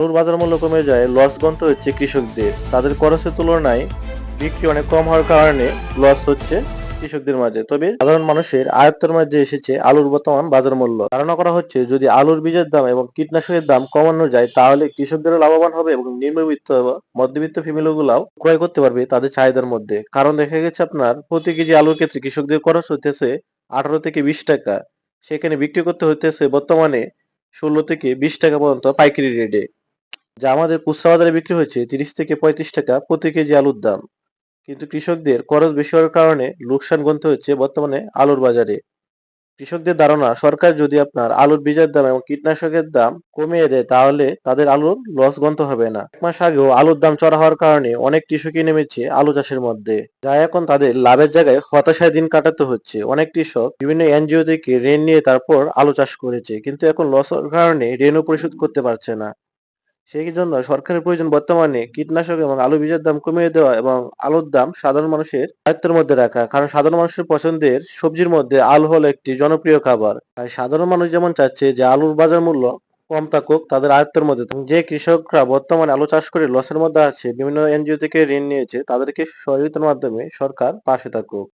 আলুর বাজার মূল্য কমে যায় লস গন্ত হচ্ছে কৃষকদের। তাদের খরচের তুলনায় বিক্রি অনেক কম হওয়ার কারণে লস হচ্ছে কৃষকদের মাঝে। তবে সাধারণ মানুষের আয়ত্তের মাঝে এসেছে আলুর বর্তমান বাজার মূল্য। ধারণা করা হচ্ছে, যদি আলুর বীজের দাম এবং কীটনাশকের দাম কমানো যায়, তাহলে কৃষকদেরও লাভবান হবে এবং নিম্নবিত্ত মধ্যবিত্ত ফ্যামিলিগুলাও ক্রয় করতে পারবে তাদের চাহিদার মধ্যে। কারণ দেখা গেছে আপনার, প্রতি কেজি আলুর ক্ষেত্রে কৃষকদের খরচ হতেছে আঠারো থেকে বিশ টাকা। সেখানে বিক্রি করতে হইতেছে বর্তমানে ষোলো থেকে বিশ টাকা পর্যন্ত পাইকারি রেটে যা আমাদের খুচরা বাজারে বিক্রি হয়েছে তিরিশ থেকে পঁয়ত্রিশ টাকা প্রতি কেজি আলুর দাম। কিন্তু কৃষকদের খরচ বেশি হওয়ার কারণে লোকসান গুনতে হচ্ছে বর্তমানে আলুর বাজারে। কৃষকদের ধারণা, সরকার যদি আপনার আলুর বীজের দাম এবং কীটনাশকের দাম কমিয়ে দেয়, তাহলে তাদের আলুর লস গন্ত হবে না। এক মাস আগেও আলুর দাম চড়া হওয়ার কারণে অনেক কৃষকই নেমেছে আলু চাষের মধ্যে। যা এখন তাদের লাভের জায়গায় হতাশায় দিন কাটাতে হচ্ছে। অনেক কৃষক বিভিন্ন এনজিও থেকে ঋণ নিয়ে তারপর আলু চাষ করেছে, কিন্তু এখন লসের কারণে ঋণও পরিশোধ করতে পারছে না। সেই জন্য? সরকারের প্রয়োজন বর্তমানে কীটনাশক এবং আলু বীজের দাম কমিয়ে দেওয়া এবং আলুর দাম সাধারণ মানুষের আয়ত্তের মধ্যে রাখা। কারণ সাধারণ মানুষের পছন্দের সবজির মধ্যে আলু হলো একটি জনপ্রিয় খাবার। তাই সাধারণ মানুষ যেমন চাচ্ছে যে আলুর বাজার মূল্য কম থাকুক, তাদের আয়ত্তের মধ্যে যে কৃষকরা বর্তমানে আলু চাষ করে লসের মধ্যে আছে, বিভিন্ন এনজিও থেকে ঋণ নিয়েছে, তাদেরকে সহযোগিতার মাধ্যমে সরকার পাশে থাকুক।